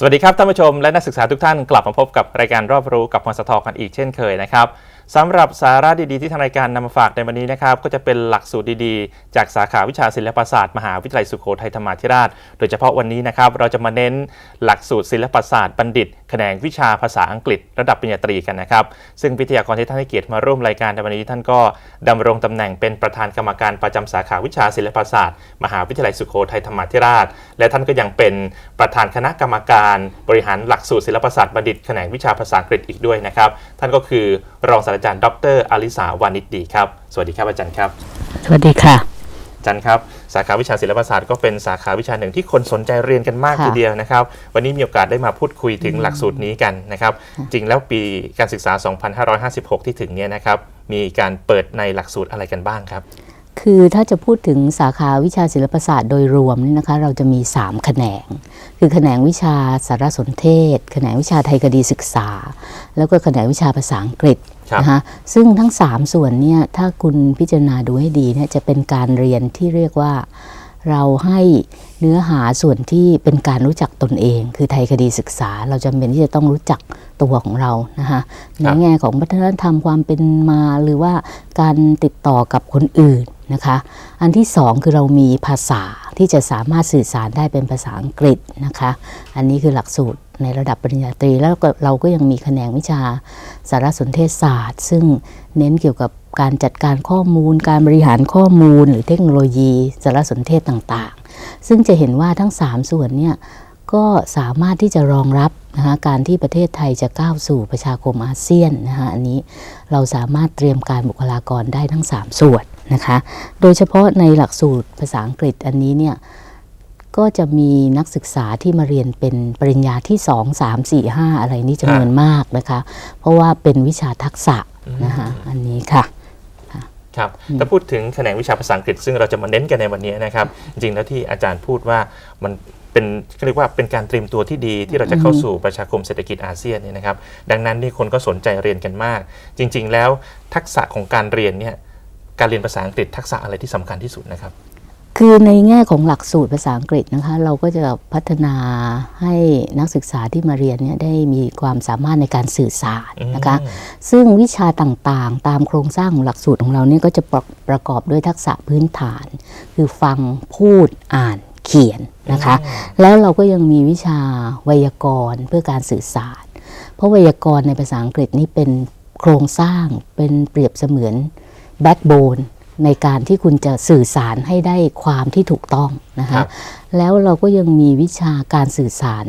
สวัสดีครับท่านผู้ชมและนักศึกษาทุกท่านกลับมาพบกับรายการรอบรู้กับมสทกันอีกเช่นเคยนะครับ สำหรับสาระดีๆที่ทางรายการนำมาฝากในวันนี้นะครับก็จะเป็นหลักสูตรดีๆ จากสาขาวิชาศิลปศาสตร์มหาวิทยาลัยสุโขทัยธรรมาธิราช โดยเฉพาะวันนี้นะครับเราจะมาเน้นหลักสูตรศิลปศาสตร์บัณฑิต แขนงวิชาภาษาอังกฤษ ระดับปริญญาตรีกันนะครับ ซึ่งวิทยากรที่ท่านให้เกียรติมาร่วมรายการในวันนี้ท่านก็ดำรงตำแหน่งเป็นประธานกรรมการประจำสาขาวิชาศิลปศาสตร์ มหาวิทยาลัยสุโขทัยธรรมาธิราช และท่านก็ยังเป็นประธานคณะกรรมการบริหารหลักสูตรศิลปศาสตร์บัณฑิตแขนงวิชาภาษาอังกฤษอีกด้วยนะครับท่านก็คือรองศาสตราจารย์ ดรอลิสาวานิชดีครับ สวัสดีครับอาจารย์ครับ สวัสดีค่ะ อาจารย์ครับ สาขาวิชาศิลปศาสตร์ก็เป็นสาขาวิชาหนึ่งที่คนสนใจเรียนกันมากค่ะทีเดียวนะครับ วันนี้มีโอกาสได้มาพูดคุยถึงหลักสูตรนี้กันนะครับ จริงแล้วปีการศึกษา 2556 ที่ถึงเนี้ยนะครับ มีการเปิดในหลักสูตรอะไรกันบ้างครับ คือถ้าจะพูดถึงสาขาวิชาศิลปศาสตร์โดยรวมนี่นะคะเราจะมี 3 แขนง คือแขนงวิชาสารสนเทศ แขนงวิชาไทยคดีศึกษา แล้วก็แขนงวิชาภาษาอังกฤษครับนะคะซึ่งทั้ง 3 ส่วนเนี่ยถ้าคุณพิจารณาดูให้ดีเนี่ยจะเป็นการเรียนที่เรียกว่าเราให้เนื้อหาส่วนที่เป็นการรู้จักตนเอง คือไทยคดีศึกษา เราจำเป็นที่จะต้องรู้จักตัวของเรานะคะในแง่ของวัฒนธรรมความเป็นมาหรือว่าการติดต่อกับคนอื่น นะคะ อันที่สองคือเรามีภาษาที่จะสามารถสื่อสารได้เป็นภาษาอังกฤษนะคะ อันนี้คือหลักสูตรในระดับปริญญาตรี แล้วก็เราก็ยังมีแขนงวิชาสารสนเทศศาสตร์ ซึ่งเน้นเกี่ยวกับการจัดการข้อมูล การบริหารข้อมูล หรือเทคโนโลยีสารสนเทศต่างๆ ซึ่งจะเห็นว่าทั้ง 3 ส่วนเนี่ย ก็สามารถที่จะรองรับนะคะการที่ประเทศไทยจะก้าวสู่ประชาคมอาเซียนนะคะอันนี้เราสามารถเตรียมการบุคลากรได้ทั้ง 3 ส่วนนะคะโดยเฉพาะในหลักสูตรภาษาอังกฤษอันนี้เนี่ยก็จะมีนักศึกษาที่มาเรียนเป็นปริญญาที่ 2 3 4 5 อะไรนี่จำนวนมากนะคะ เพราะว่าเป็นวิชาทักษะนะคะอันนี้ค่ะ ครับถ้าพูดถึงแขนงวิชาภาษาอังกฤษ ซึ่งเราจะมาเน้นกันในวันนี้นะครับ จริงๆแล้วที่อาจารย์พูดว่ามันเป็นเขาเรียกว่าเป็นการเตรียมตัวที่ดีที่เราจะเข้าสู่ประชาคมเศรษฐกิจอาเซียนเนี่ยนะครับ ดังนั้นนี่คนก็สนใจเรียนกันมาก จริง ๆ แล้วทักษะของการเรียนเนี่ยการเรียนภาษาอังกฤษทักษะอะไรที่สำคัญที่สุดนะครับ คือในแง่ของหลักสูตรภาษาอังกฤษนะคะ เราก็จะพัฒนาให้นักศึกษาที่มาเรียนเนี่ยได้มีความสามารถในการสื่อสารนะคะอืมซึ่งวิชาต่างๆ ตามโครงสร้างของหลักสูตรของเราเนี่ยก็จะประประกอบด้วยทักษะพื้นฐาน คือฟังพูดอ่านเขียนนะคะ แล้วเราก็ยังมีวิชาไวยากรณ์เพื่อการสื่อสาร เพราะไวยากรณ์ในภาษาอังกฤษนี่เป็นโครงสร้างเป็นเปรียบเสมือนแบ็กโบน ในการที่คุณจะสื่อสารให้ได้ความที่ถูกต้องนะครัคะบแล้วเราก็ยังมีวิชาการสื่อสาร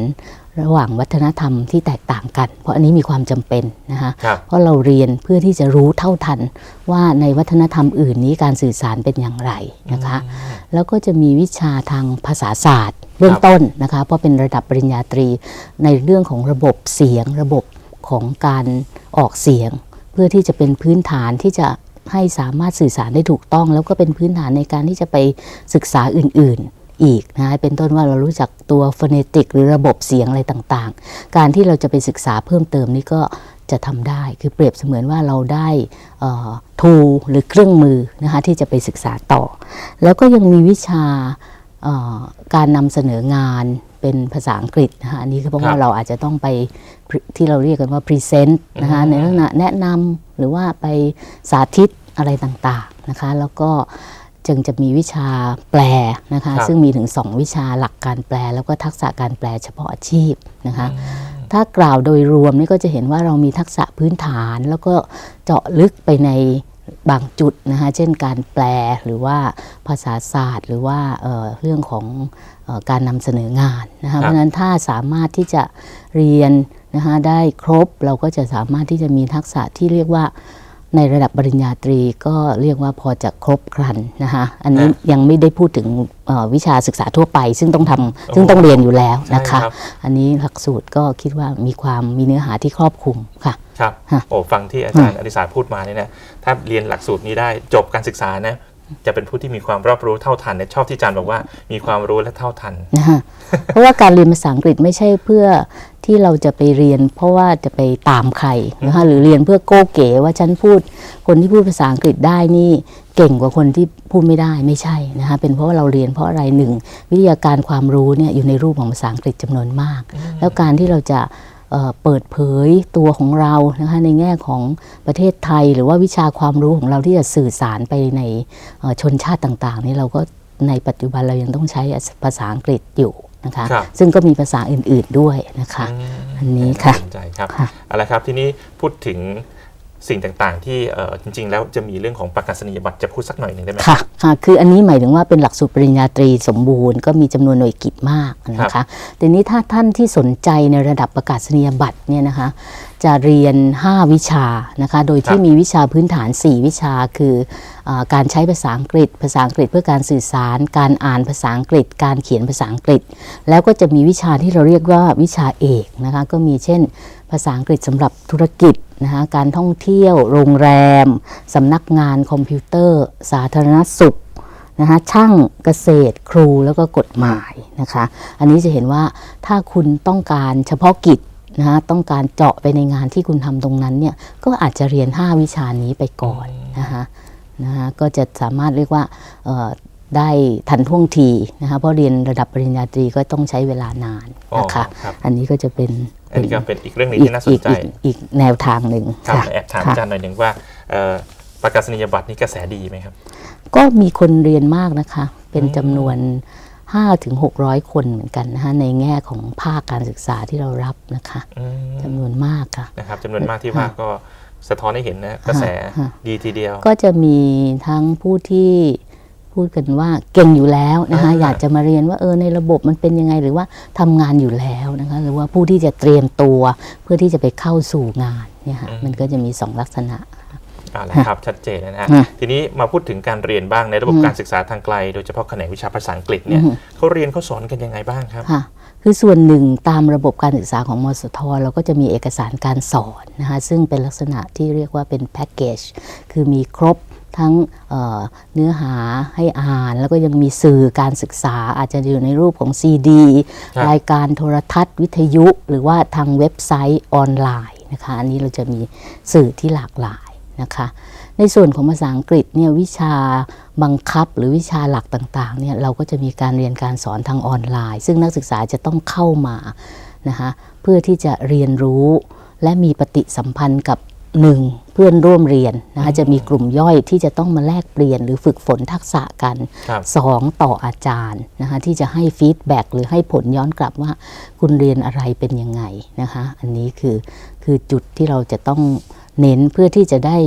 ระหว่างวัฒนธรรมที่แตกต่างกัน เพราะอันนี้มีความจำเป็นนะคะครับเพราะเราเรียนเพื่อที่จะรู้เท่าทันว่าในวัฒนธรรมอื่นนี้การสื่อสารเป็นอย่างไรนะคะแล้วก็จะมีวิชาทางภาษาศาสตร์ เบื้องต้นนะคะเพราะเป็นระดับปริญญาตรีในเรื่องของระบบเสียง ระบบของการออกเสียง เพื่อที่จะเป็นพื้นฐานที่จะ ให้สามารถสื่อสารได้ถูกต้อง แล้วก็เป็นพื้นฐานในการที่จะไปศึกษาอื่น ๆอีกนะคะเป็นต้นว่าเรารู้จักตัวฟ o นติกหรือระบบเสียงอะไรต่างๆ การที่เราจะไปศึกษาเพิ่มเติมนี่ก็จะทำได้ คือเปรียบเสมือนว่าเราได้ทูหรือเครื่องมือนะคะที่จะไปศึกษาต่อ แล้วก็ยังมีวิชาเอ่อการนำเสนองานเป็นภาษาอังกฤษนะคะอันนี้ก็เพราะครัว่าบเราอาจจะต้องไป pre- ที่เราเรียกกันว่าพรีเซนต์นะคะอืมในลักษณะแนะนำหรือว่าไปสาธิต อะไรต่างๆนะคะ แล้วก็จึงจะมีวิชาแปลนะคะครับซึ่งมีถึง 2 วิชาหลักการแปล แล้วก็ทักษะการแปลเฉพาะอาชีพนะคะ ถ้ากล่าวโดยรวมนี่ก็จะเห็นว่าเรามีทักษะพื้นฐาน แล้วก็เจาะลึกไปในบางจุดนะคะเช่นการแปลหรือว่าภาษาศาสตร์ หรือว่าเอ่อเรื่องของเออการนำเสนองานนะครัคะบเพราะฉะนั้นถ้าสามารถที่จะเรียนนะคะได้ครบเราก็จะสามารถที่จะมีทักษะที่เรียกว่า ในระดับปริญญาตรีก็เรียกว่าพอจะครบครันนะคะอันนี้ยังไม่ได้พูดถึงเอ่อวิชาศึกษาทั่วไป ซึ่งต้องทำซึ่งต้องเรียนอยู่แล้วนะคะใช่รับอันนี้หลักสูตรก็คิดว่ามีความมีเนื้อหาที่ครอบคลุมค่ะครับฮะโอ้ฟังที่อาจารย์อดิศาพูดมาเนี่ยนะถ้าเรียนหลักสูตรนี้ได้จบการศึกษานะ จะเป็นผู้ที่มีความรอบรู้เท่าทันเนี่ยชอบที่อาจารย์บอกว่ามีความรู้และเท่าทันนะคะเพราะว่าการเรียนภาษาอังกฤษไม่ใช่เพื่อที่เราจะไปเรียน เพราะว่าจะไปตามใครนะคะหรือเรียนเพื่อโก้เก๋ว่าฉันพูด คนที่พูดภาษาอังกฤษได้นี่เก่งกว่าคนที่พูดไม่ได้ไม่ใช่นะคะเป็นเพราะว่าเราเรียนเพราะอะไรหนึ่งวิทยาการความรู้เนี่ยอยู่ในรูปของภาษาอังกฤษจำนวนมาก แล้วการที่เราจะ เอ่อเปิดเผยตัวของเรานะคะในแง่ของประเทศไทย หรือว่าวิชาความรู้ของเราที่จะสื่อสารไปในเอ่อชนชาติต่างๆนี่เราก็ในปัจจุบันเรายังต้องใช้ภาษาอังกฤษอยู่นะคะครับซึ่งก็มีภาษาอื่นๆด้วยนะคะ อันนี้ค่ะาสนใจครับค่ะเอาละครับทีนี้พูดถึง สิ่งต่างๆ ที่เอ่อจริง ๆ แล้วจะมีเรื่องของประกาศนียบัตรจะพูดสักหน่อยหนึ่งได้ไหมค่ะค่ะ คืออันนี้หมายถึงว่าเป็นหลักสูตรปริญญาตรีสมบูรณ์ก็มีจำนวนหน่วยกิจมากนะคะทีนี้ถ้าท่านที่สนใจในระดับประกาศนียบัตรเนี่ยนะคะ จะเรียน 5 วิชานะคะ โดยที่มีวิชาพื้นฐาน 4 วิชาคืออาการใช้ภาษาอังกฤษ ภาษาอังกฤษเพื่อการสื่อสาร การอ่านภาษาอังกฤษ การเขียนภาษาอังกฤษ แล้วก็จะมีวิชาที่เราเรียกว่าวิชาเอกนะคะ ก็มีเช่น ภาษาอังกฤษสำหรับธุรกิจนะคะการท่องเที่ยว โรงแรมสำนักงานคอมพิวเตอร์ สาธารณสุขนะคะช่างเกษตรครูแล้วก็กฎหมายนะคะ อันนี้จะเห็นว่าถ้าคุณต้องการเฉพาะกิจ นะคะต้องการเจาะไปในงานที่คุณทำตรงนั้นเนี่ยก็อาจจะเรียน 5 วิชานี้ไปก่อนนะคะนะคะก็จะสามารถเรียกว่าเอ่อได้ทันท่วงทีนะคะเพราะเรียนระดับปริญญาตรีก็ต้องใช้เวลานานนะคะอ๋อครับอันนี้ก็จะเป็นอันนี้ก็เป็นอีกเรื่องหนึ่งอีกที่น่าสนอีกใจอีกอีกแนวทางหนึ่งครับค่ะแอบถามค่ะอาจารย์หน่อยหนึ่งว่าเอ่อประกาศนียบัตรนี่กระแสดีไหมครับ ก็มีคนเรียนมากนะคะ เป็นจำนวน 5ถึง600 คนเหมือนกันนะคะในแง่ของภาคการศึกษาที่เรารับนะคะอืมจำนวนมากค่ะนะครับจำนวนมากที่ว่าก็สะท้อนให้เห็นนะกระแสฮะดีทีเดียว ก็จะมีทั้งผู้ที่พูดกันว่าเก่งอยู่แล้วนะคะอ่าอยากจะมาเรียนว่าเออในระบบมันเป็นยังไงหรือว่าทำงานอยู่แล้วนะคะหรือว่าผู้ที่จะเตรียมตัวเพื่อที่จะไปเข้าสู่งานเนี่ยค่ะมันก็จะมีสองลักษณะเอาละครับชัดเจนนะฮะฮะทีนี้มาพูดถึงการเรียนบ้างในระบบอืมการศึกษาทางไกล โดยเฉพาะแขนงวิชาภาษาอังกฤษเนี่ยอืมเขาเรียนเขาสอนกันยังไงบ้างครับค่ะคือส่วนหนึ่งตามระบบการศึกษาของมสทเราก็จะมีเอกสารการสอนนะคะซึ่งเป็นลักษณะที่เรียกว่าเป็นแพ็กเกจคือมีครบทั้งเอ่อเนื้อหาให้อ่าน แล้วก็ยังมีสื่อการศึกษาอาจจะอยู่ในรูปของซีดีครับรายการโทรทัศน์ วิทยุ หรือว่าทางเว็บไซต์ออนไลน์นะคะอันนี้เราจะมีสื่อที่หลากหลาย นะคะ ในส่วนของภาษาอังกฤษเนี่ยวิชาบังคับหรือวิชาหลักต่างๆเนี่ยเราก็จะมีการเรียนการสอนทางออนไลน์ ซึ่งนักศึกษาจะต้องเข้ามานะคะเพื่อที่จะเรียนรู้และมีปฏิสัมพันธ์กับหนึ่งเพื่อนร่วมเรียนนะคะจะมีกลุ่มย่อยที่จะต้องมาแลกเปลี่ยน หรือฝึกฝนทักษะกันครับสองต่ออาจารย์นะคะที่จะให้ฟีดแบ็กหรือให้ผลย้อนกลับว่า คุณเรียนอะไรเป็นยังไงนะคะอันนี้คือคือจุดที่เราจะต้อง เน้นเพื่อที่จะได้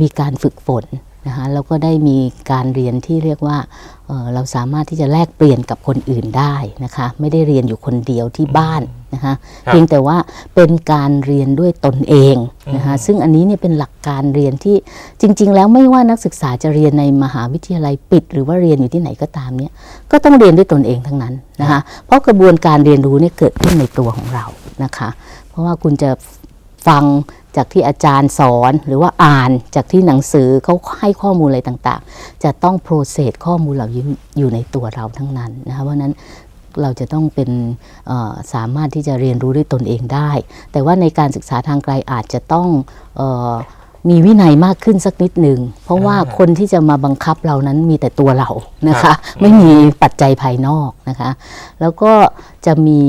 มีการฝึกฝนนะคะแล้วก็ได้มีการเรียนที่เรียกว่าเอ่อเราสามารถที่จะแลกเปลี่ยนกับคนอื่นได้นะคะไม่ได้เรียนอยู่คนเดียวที่บ้านนะคะครับเพียงแต่ว่าเป็นการเรียนด้วยตนเองนะคะอืมซึ่งอันนี้เนี่ยเป็นหลักการเรียนที่จริง ๆ แล้วไม่ว่านักศึกษาจะเรียนในมหาวิทยาลัยปิด หรือว่าเรียนอยู่ที่ไหนก็ตามเนี่ยก็ต้องเรียนด้วยตนเองทั้งนั้นนะคะเพราะกระบวนการเรียนรู้เนี่ยเกิดขึ้นในตัวของเรานะคะเพราะว่าคุณจะฟัง จากที่อาจารย์สอนหรือว่าอ่านจากที่หนังสือเขาให้ข้อมูลอะไรต่างๆ จะต้องโปรเซสข้อมูลเหล่านี้อยู่ในตัวเราทั้งนั้นนะคะเพราะนั้นเราจะต้องเป็นสามารถที่จะเรียนรู้ด้วยตนเองได้ แต่ว่าในการศึกษาทางไกลอาจจะต้องออ มีวินัยมากขึ้นสักนิดหนึ่ง เพราะว่าอ่าคนที่จะมาบังคับเรานั้นมีแต่ตัวเรานะครัคะบไม่มีปัจจัยภายนอกนะคะ แล้วก็จะมี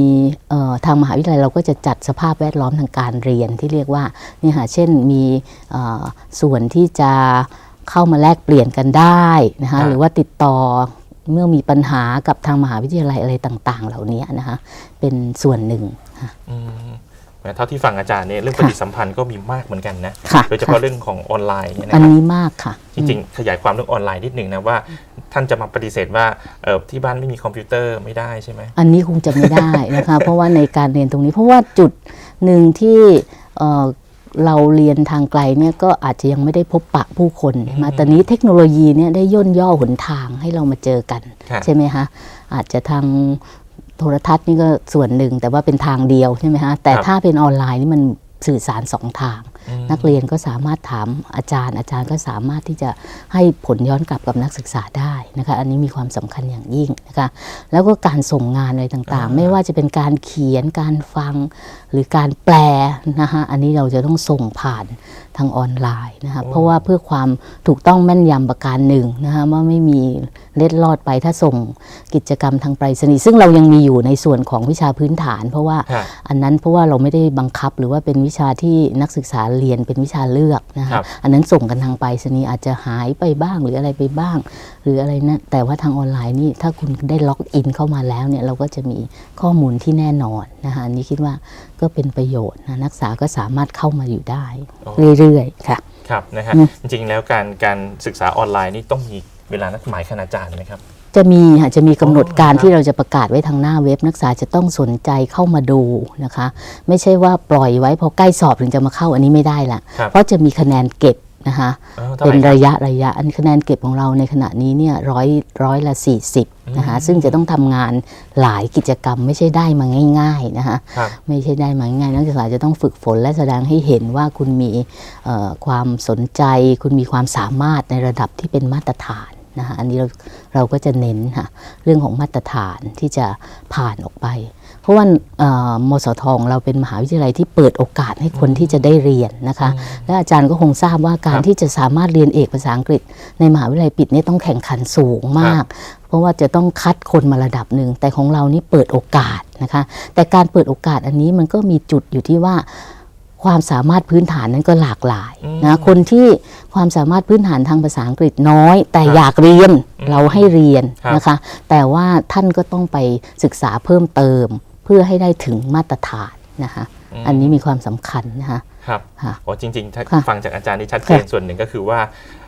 เอ่อทางมหาวิทยาลัยเราก็จะจัดสภาพแวดล้อมทางการเรียนที่เรียกว่าเนี่ยค่ะเช่นมีเอ่อส่วนที่จะเข้ามาแลกเปลี่ยนกันได้นะครัคะบหรือว่าติดต่อเมื่อมีปัญหากับทางมหาวิทยาลัยอะไรต่าง ๆ เหล่านี้นะคะเป็นส่วนหนึ่งค่ะอืมแหม เท่าที่ฟังอาจารย์เนี่ยเรื่องปค่ะฏิสัมพันธ์ก็มีมากเหมือนกันนะค่ะโดยเฉพาะเรื่องของออนไลน์เนี่ยนะอันครับนี้มากค่ะ จริงๆ ขยายความเรื่องออนไลน์นิดหนึ่งนะว่า ท่านจะมาปฏิเสธว่าเอ่อที่บ้านไม่มีคอมพิวเตอร์ไม่ได้ใช่ไหมอันนี้คงจะไม่ได้นะคะเพราะว่าในการเรียนตรงนี้ เพราะว่าจุดหนึ่งที่เอ่อเราเรียนทางไกลเนี่ยก็อาจจะยังไม่ได้พบปะผู้คนมาแต่นี้เทคโนโลยีเนี่ยได้ย่นย่อหนทางให้เรามาเจอกันครับใช่ไหมคะอาจจะทาง โทรทัศน์นี่ก็ส่วนหนึ่งแต่ว่าเป็นทางเดียวใช่ไหมคะแต่ครับถ้าเป็นออนไลน์นี่มันสื่อสารสองทางอืม นักเรียนก็สามารถถามอาจารย์ อาจารย์ก็สามารถที่จะให้ผลย้อนกลับกับนักศึกษาได้นะคะอันนี้มีความสำคัญอย่างยิ่งนะคะแล้วก็การส่งงานอะไรต่างๆ ไม่ว่าจะเป็นการเขียนการฟังหรือการแปลนะคะอันนี้เราจะต้องส่งผ่านทางออนไลน์นะคะเพราะว่าเพื่อความถูกต้องแม่นยำประการหนึ่งนะคะว่าไม่มีเล็ดลอดไปถ้าส่งกิจกรรมทางไปรษณีย์ซึ่งเรายังมีอยู่ในส่วนของวิชาพื้นฐาน เพราะว่าครับอันนั้นเพราะว่าเราไม่ได้บังคับหรือว่าเป็นวิชาที่นักศึกษาเรียนเป็นวิชาเลือกนะครัคะบอันนั้นส่งกันทางไปรษณีย์อาจจะหายไปบ้างหรืออะไรไปบ้าง หรืออะไรนะแต่ว่าทางออนไลน์นี่ถ้าคุณได้ล็อกอินเข้ามาแล้วเนี่ยเราก็จะมีข้อมูลที่แน่นอนนะคะอันนี้คิดว่าก็เป็นประโยชน์นะนักศึกษาก็สามารถเข้ามาอยู่ได้ เรื่อยๆค่ะครับนะฮะอืมจริงๆแล้วการการศึกษาออนไลน์นี่ต้องมีเวลานัดหมายคณาจารย์ไหมครับ จะมีค่ะจะมีกำหนดการอ๋อครับที่เราจะประกาศไว้ทางหน้าเว็บนักศึกษาจะต้องสนใจเข้ามาดูนะคะ ไม่ใช่ว่าปล่อยไว้พอใกล้สอบถึงจะมาเข้าอันนี้ไม่ได้ละครับเพราะจะมีคะแนนเก็บนะคะอ๋อท่าเป็นไหครับระยะระยะอันคะแนนเก็บของเราในขณะนี้เนี่ยร้อยร้อยละ 40นะคะอืมซึ่งจะต้องทำงานหลายกิจกรรมไม่ใช่ได้มาง่ายๆนะคะครับไม่ใช่ได้มาง่ายๆนักศึกษาจะต้องฝึกฝนและแสดงให้เห็นว่าคุณมีเอ่อความสนใจ คุณมีความสามารถในระดับที่เป็นมาตรฐาน นะคะอันนี้เราเราก็จะเน้นค่ะเรื่องของมาตรฐานที่จะผ่านออกไป เพราะว่าเอ่อมสทของเราเป็นมหาวิทยาลัยที่เปิดโอกาสให้คนที่จะได้เรียนนะคะ และอาจารย์ก็คงทราบว่าการครับที่จะสามารถเรียนเอกภาษาอังกฤษ ในมหาวิทยาลัยปิดเนี่ยต้องแข่งขันสูงมาก เพราะว่าจะต้องคัดคนมาระดับหนึ่ง แต่ของเรานี่เปิดโอกาสนะคะ แต่การเปิดโอกาสอันนี้มันก็มีจุดอยู่ที่ว่า ความสามารถพื้นฐานนั้นก็หลากหลายอืมนะคนที่ความสามารถพื้นฐานทางภาษาอังกฤษน้อย แต่ครับอยากเรียนอืมเราให้เรียนครับนะคะ แต่ว่าท่านก็ต้องไปศึกษาเพิ่มเติม เพื่อให้ได้ถึงมาตรฐานนะคะมอันนี้มีความสำคัญนะคะครับค่ะโอ้จริงๆถ้าค่ะฟังจากอาจารย์นี่ชัดเจนค่ะส่วนหนึ่งก็คือว่า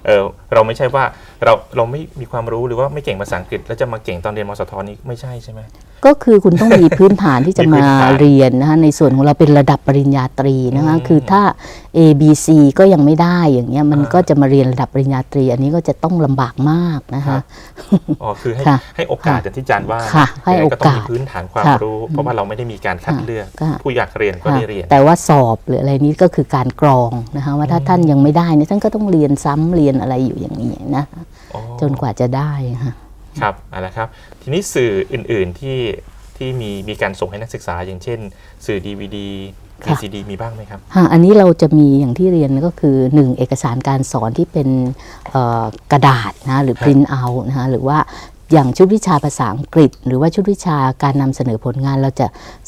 เออเราไม่ใช่ว่าเราเราไม่มีความรู้หรือว่าไม่เก่งภาษาอังกฤษแล้วจะมาเก่งตอนเรียนมสทนี้ไม่ใช่ใช่ไหม ก็คือคุณต้องมีพื้นฐานที่จะมีพื้มานฐานเรียนนะคะในส่วนของเราเป็นระดับปริญญาตรีนะคะอืมคือถ้า A B C ก็ยังไม่ได้อย่างเงี้ยมันอ่าก็จะมาเรียนระดับปริญญาตรี อันนี้ก็จะต้องลำบากมากนะครัคะบอ๋อคือให้ค่ะให้โอกาสอย่างที่อาจารย์ว่าค่ะให้ยังไงก็ต้องมีโอกาสพื้นฐานความค่ะรู้ เพราะว่าเราไม่ได้มีการคัดค่ะเลือกค่ะผู้อยากเรียนก็ค่ะได้เรียน แต่ว่าสอบหรืออะไรนี้ก็คือการกรองนะคะว่าถ้าท่านยังไม่ได้เนี่ยท่านก็ต้องเรียนซ้ำเรียนอะไรอยู่อย่างนี้นะอ๋อจนกว่าจะได้ค่ะ ครับเอาละครับ ทีนี้สื่ออื่นๆที่ที่มีมีการส่งให้นักศึกษา อย่างเช่น สื่อ DVD ค่ะ VCD มีบ้างไหมครับ ค่ะอันนี้เราจะมีอย่างที่เรียนก็คือ 1 เอกสารการสอนที่เป็นเอ่อกระดาษนะหรือ ครับ print out นะคะหรือว่า อย่างชุดวิชาภาษาอังกฤษ หรือว่าชุดวิชาการนำเสนอผลงานเราจะ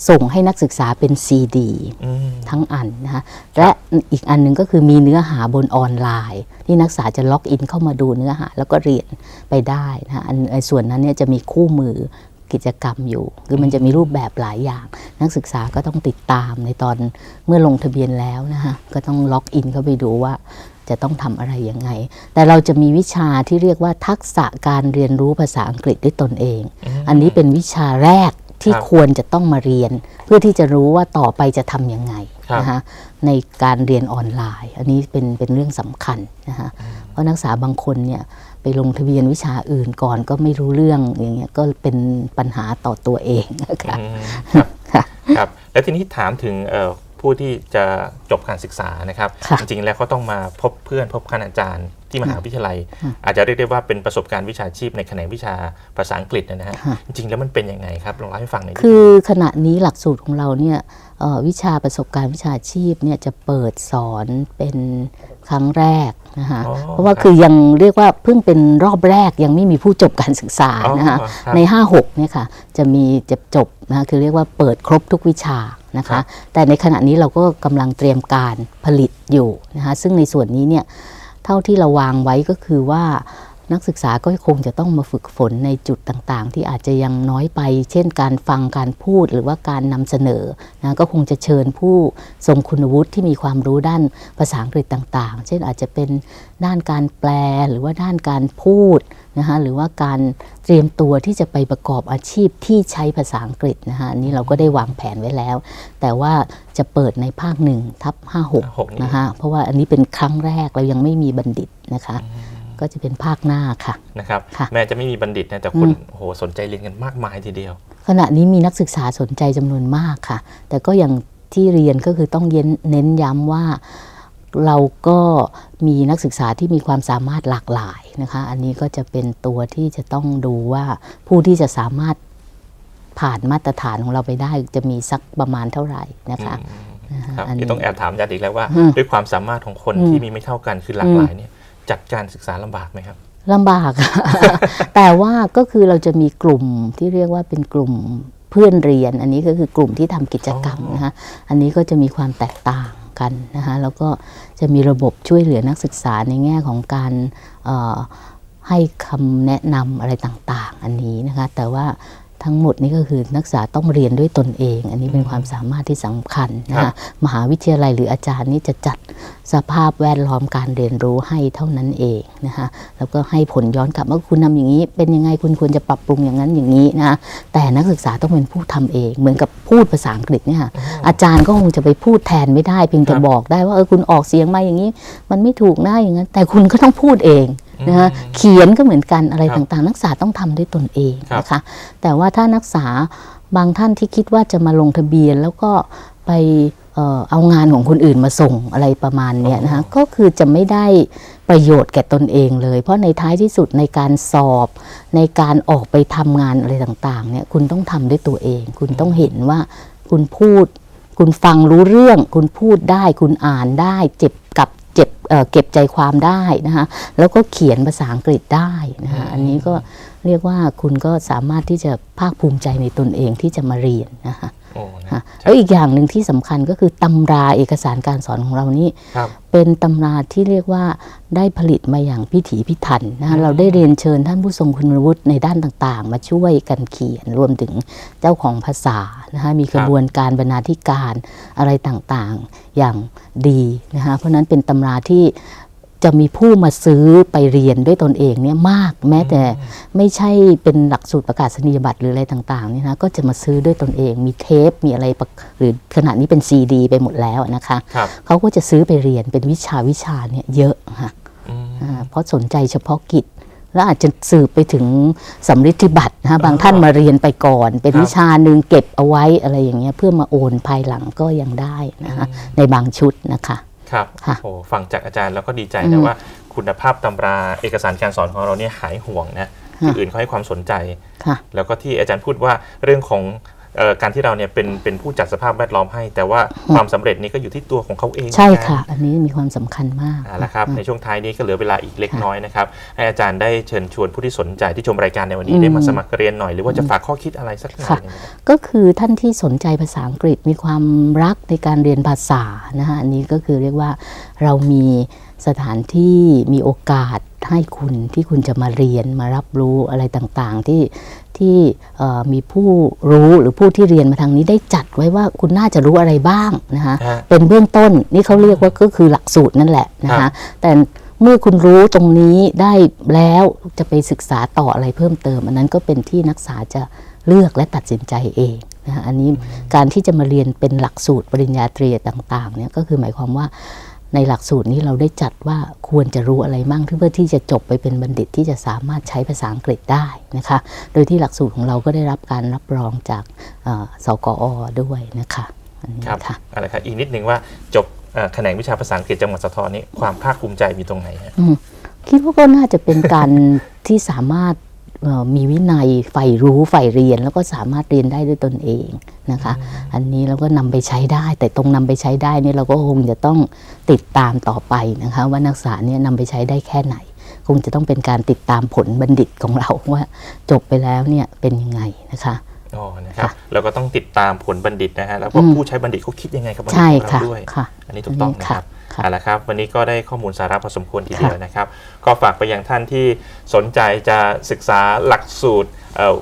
ส่งให้นักศึกษาเป็น CD อืมทั้งอันนะคะและอีกอันหนึงก็คือมีเนื้อหาบนออนไลน์ ที่นักศึกษาจะล็อกอินเข้ามาดูเนื้อหา แล้วก็เรียนไปได้นะคะอันไอ้ส่วนนั้นเนี่ยจะมีคู่มือกิจกรรมอยู่ คือมันจะมีรูปแบบหลายอย่าง นักศึกษาก็ต้องติดตามในตอนเมื่อลงทะเบียนแล้วนะคะก็ต้องล็อกอินเข้าไปดูว่า จะต้องทำอะไรยังไง แต่เราจะมีวิชาที่เรียกว่าทักษะการเรียนรู้ภาษาอังกฤษด้วยตนเอง อันนี้เป็นวิชาแรกที่ครับควรจะต้องมาเรียน เพื่อที่จะรู้ว่าต่อไปจะทำยังไงครับนะคะในการเรียนออนไลน์ อันนี้เป็นเป็นเรื่องสำคัญนะคะเพราะนักศึกษาบางคนเนี่ยไปลงทะเบียนวิชาอื่นก่อนก็ไม่รู้เรื่องอย่างเงี้ยก็เป็นปัญหาต่อตัวเองนะคะอืมครับค่ะครับแล้วทีนี้ถามถึงเอ่อ ผู้ที่จะจบการศึกษานะครับค่ะจริงๆแล้วเขาต้องมาพบเพื่อนพบคณาจารย์ที่มหาวิทยาลัยค่ะอาจจะเรียกได้ว่าเป็นประสบการณ์วิชาชีพในแขนงวิชาภาษาอังกฤษนะฮะค่ะจริงๆแล้วมันเป็นยังไงครับลองเล่าให้ฟังหน่อยคือขณะนี้หลักสูตรของเราเนี่ยเอ่อวิชาประสบการณ์วิชาชีพเนี่ยจะเปิดสอนเป็นครั้งแรกนะคะอ๋อเพราะว่าคือยังเรียกว่าเพิ่งเป็นรอบแรกยังไม่มีผู้จบการศึกษาอ๋อนะคะครับใน 56เนี่ยค่ะจะมีจะจบนะคะคือเรียกว่าเปิดครบทุกวิชา นะครัคะบแต่ในขณะนี้เราก็กำลังเตรียมการผลิตอยู่นะคะ ซึ่งในส่วนนี้เนี่ยเท่าที่เราวางไว้ก็คือว่านักศึกษาก็คงจะต้องมาฝึกฝนในจุดต่างๆ ที่อาจจะยังน้อยไป เช่นการฟังการพูดหรือว่าการนำเสนอนะก็คงจะเชิญผู้ทรงคุณวุฒิที่มีความรู้ด้านภาษาอังกฤษต่างๆ เช่นอาจจะเป็นด้านการแปลหรือว่าด้านการพูด นะคะหรือว่าการเตรียมตัวที่จะไปประกอบอาชีพที่ใช้ภาษาอังกฤษนะคะอันนี้เราก็ได้วางแผนไว้แล้ว แต่ว่าจะเปิดในภาคหนึ่งทับหก56นี่นะคะเพราะว่าอันนี้เป็นครั้งแรกเรายังไม่มีบัณฑิตนะคะก็จะเป็นภาคหน้าค่ะนะครับค่ะแม้จะไม่มีบัณฑิตนะแต่คนอืมโอ้โหสนใจเรียนกันมากมายทีเดียว ขณะนี้มีนักศึกษาสนใจจำนวนมากค่ะ แต่ก็อย่างที่เรียนก็คือต้องเย็นเน้นย้ำว่าเราก็มีนักศึกษาที่มีความสามารถหลากหลายนะคะ อันนี้ก็จะเป็นตัวที่จะต้องดูว่าผู้ที่จะสามารถผ่านมาตรฐานของเราไปได้จะมีสักประมาณเท่าไหร่นะคะนะคะครับอันนี้ที่ต้องแอบถามอาจารย์อีกแล้วว่าอืมด้วยความสามารถของคนอืมที่มีไม่เท่ากันคือหลากหลายเนี่ยจัดการศึกษาลำบากไหมครับลำบาก แต่ว่าก็คือเราจะมีกลุ่มที่เรียกว่าเป็นกลุ่มเพื่อนเรียน อันนี้ก็คือกลุ่มที่ทำกิจกรรมอ๋อนะคะอันนี้ก็จะมีความแตกต่าง กันนะคะแล้วก็จะมีระบบช่วยเหลือนักศึกษาในแง่ของการให้คำแนะนำอะไรต่างๆ อันนี้นะคะแต่ว่า ทั้งหมดนี้ก็คือนักศึกษาต้องเรียนด้วยตนเอง อันนี้เป็นความสามารถที่สำคัญนะคะมหาวิทยาลัยหรืออาจารย์นี่จะจัดสภาพแวดล้อมการเรียนรู้ให้เท่านั้นเองนะคะแล้วก็ให้ผลย้อนกลับว่าคุณทำอย่างนี้ เป็นยังไงคุณควรจะปรับปรุงอย่างนั้นอย่างนี้นะคะแต่นักศึกษาต้องเป็นผู้ทำเอง เหมือนกับพูดภาษาอังกฤษเนี่ยค่ะอาจารย์ก็คงจะไปพูดแทนไม่ได้เพียงแต่ครับบอกได้ว่าเออคุณออกเสียงมาอย่างนี้ มันไม่ถูกนะอย่างนั้น แต่คุณก็ต้องพูดเอง นะคะอืมเขียนก็เหมือนกันอะไรครับต่างๆ นักศึกษาต้องทำด้วยตนเองครับนะคะแต่ว่าถ้านักศึกษาบางท่านที่คิดว่าจะมาลงทะเบียนแล้วก็ไปเอ่อเอางานของคนอื่นมาส่งอะไรประมาณเนี้ยนะคะก็คือจะไม่ได้ประโยชน์แก่ตนเองเลย เพราะในท้ายที่สุดในการสอบในการออกไปทำงานอะไรต่างๆเนี่ยคุณต้องทำด้วยตัวเอง คุณต้องเห็นว่าคุณพูด คุณฟังรู้เรื่อง คุณพูดได้ คุณอ่านได้ เจ็บกับ เจ็บเอ่อเก็บใจความได้นะคะแล้วก็เขียนภาษาอังกฤษได้นะคะอันนี้ก็เรียกว่าคุณก็สามารถที่จะภาคภูมิใจในตนเองที่จะมาเรียนนะคะโอ้นะค่ะ แล้วอีกอย่างหนึ่งที่สำคัญก็คือตำราเอกสารการสอนของเรานี่ครับเป็นตำราที่เรียกว่าได้ผลิตมาอย่างพิถีพิถันนะอืคะมเราได้เรียนเชิญท่านผู้ทรงคุณวุฒิในด้านต่างๆ มาช่วยกันเขียนรวมถึงเจ้าของภาษานะคะมีกระบวนการบรรณาธิการอะไรต่างๆอย่างดีนะคะเพราะฉะนั้นเป็นตำราที่ จะมีผู้มาซื้อไปเรียนด้วยตนเองเนี่ยมากแม้แต่ไม่ใช่เป็นหลักสูตรประกาศนียบัตรหรืออะไรต่างๆเนี่ยนะก็จะมาซื้อด้วยตนเอง มีเทปมีอะไรประหรือขณะนี้เป็นซีดี ไปหมดแล้วนะคะครับเขาก็จะซื้อไปเรียนเป็นวิชาวิชาเนี่ยเยอะค่ะอืมอ่าเพราะสนใจเฉพาะกิจ แล้วอาจจะสืบไปถึงสำริดธิบัตรนะคะบางท่านมาเรียนไปก่อน เป็นครับวิชาหนึ่งเก็บเอาไว้อะไรอย่างเงี้ยเพื่อมาโอนภายหลังก็ยังได้นะคะในบางชุดนะคะ ครับค่ะโอ้ฟังจากอาจารย์แล้วก็ดีใจอืนะมว่า คุณภาพตำราเอกสารการสอนของเราเนี่ยหายห่วงนะที่ค่ะอื่นเขาให้ความสนใจ ค่ะ แล้วก็ที่อาจารย์พูดว่าเรื่องของเอ่อ การที่เราเนี่ยเป็นเป็นผู้จัดสภาพแวดล้อมให้ แต่ว่าความสำเร็จนี้ก็อยู่ที่ตัวของเขาเองใช่เหมือนกันค่ะ อันนี้มีความสำคัญมากเอาละครับในช่วงท้ายนี้ก็เหลือเวลาอีกเล็กน้อยนะครับให้อาจารย์ได้เชิญชวนผู้ที่สนใจที่ชมรายการในวันนี้อืมได้มาสมัครเรียนหน่อยหรือว่าจะฝากข้อคิดอะไรสักหน่อยค่ะหนึ่งนะครับก็คือท่านที่สนใจภาษาอังกฤษมีความรักในการเรียนภาษานะคะอันนี้ก็คือเรียกว่าเรามี สถานที่มีโอกาสให้คุณที่คุณจะมาเรียนมารับรู้อะไรต่างๆ ที่ที่เอ่อมีผู้รู้หรือผู้ที่เรียนมาทางนี้ได้จัดไว้ว่าคุณน่าจะรู้อะไรบ้างนะคะฮะเป็นเบื้องต้นนี่เขาเรียกว่าก็คือหลักสูตรนั่นแหละนะครัคะบแต่เมื่อคุณรู้ตรงนี้ได้แล้วจะไปศึกษาต่ออะไรเพิ่มเติม อันนั้นก็เป็นที่นักศึกษาจะเลือกและตัดสินใจเองนะคะอันนี้การที่จะมาเรียนเป็นหลักสูตรปริญญาตรีต่างๆเนี่ยก็คือหมายความว่า ในหลักสูตรนี้เราได้จัดว่าควรจะรู้อะไรมั่งเพื่อที่จะจบไปเป็นบัณฑิตที่จะสามารถใช้ภาษาอังกฤษได้นะคะ โดยที่หลักสูตรของเราก็ได้รับการรับรองจากเอ่อสกอด้วยนะคะอันนี้ครับค่ะเอาละครับอีกนิดนึงว่าจบเอ่อแขนงวิชาภาษาอังกฤษจังหวัดสะทรนี่ความภาคภูมิใจมีตรงไหนฮะอืมคิดว่าก็น่าจะเป็นการที่สามารถเอ่อ มีวินัยใฝ่รู้ใฝ่เรียน แล้วก็สามารถเรียนได้ด้วยตนเองนะคะ อันนี้เราก็นำไปใช้ได้ แต่ตรงนำไปใช้ได้เนี่ยเราก็คงจะต้องติดตามต่อไปนะคะ ว่านักศึกษาเนี่ยนำไปใช้ได้แค่ไหน คงจะต้องเป็นการติดตามผลบัณฑิตของเราว่าจบไปแล้วเนี่ยเป็นยังไงนะคะอ๋อนะครับค่ะเราก็ต้องติดตามผลบัณฑิตนะฮะแล้วก็อืมผู้ใช้บัณฑิตเขาคิดยังไงกับบัณฑิตใช่ของค่ะเราด้วยค่ะอันนี้ถูกต้องนะครับค่ะเอาละครับ วันนี้ก็ได้ข้อมูลสาระพอสมควรทีเดียวค่ะนะครับ ก็ฝากไปยังท่านที่สนใจจะศึกษาหลักสูตร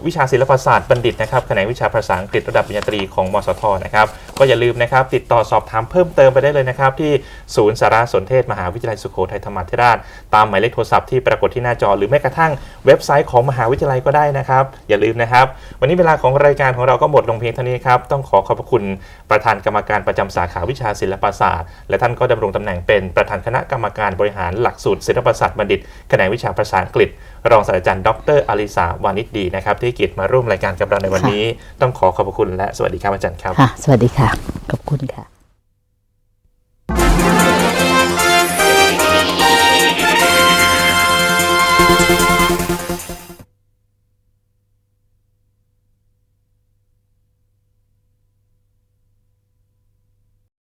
วิชาศิลปศาสตร์บัณฑิตนะครับแขนงวิชาภาษาอังกฤษระดับปริญญาตรีของมสทนะครับก็อย่าลืมนะครับติดต่อสอบถามเพิ่มเติมไปได้เลยนะครับที่ศูนย์สารสนเทศมหาวิทยาลัยสุโขทัยธรรมาธิราช ตามหมายเลขโทรศัพท์ที่ปรากฏที่หน้าจอ หรือแม้กระทั่งเว็บไซต์ของมหาวิทยาลัยก็ได้นะครับอย่าลืมนะครับ วันนี้เวลาของรายการของเราก็หมดลงเพียงเท่านี้ครับต้องขอขอบพระคุณประธานกรรมการประจำสาขาวิชาศิลปศาสตร์ และท่านก็ดำรงตำแหน่งเป็นประธานคณะกรรมการบริหารหลักสูตรศิลปศาสตร์บัณฑิตแขนงวิชาภาษาอังกฤษ รองศาสตราจารย์ดรอลิสาวานิชดีนะครับนะครับที่ให้เกียรติมาร่วมรายการกับเราในวันนี้ ต้องขอขอบพระคุณและสวัสดีครับอาจารย์ครับ ค่ะ สวัสดีค่ะ ขอบคุณค่ะ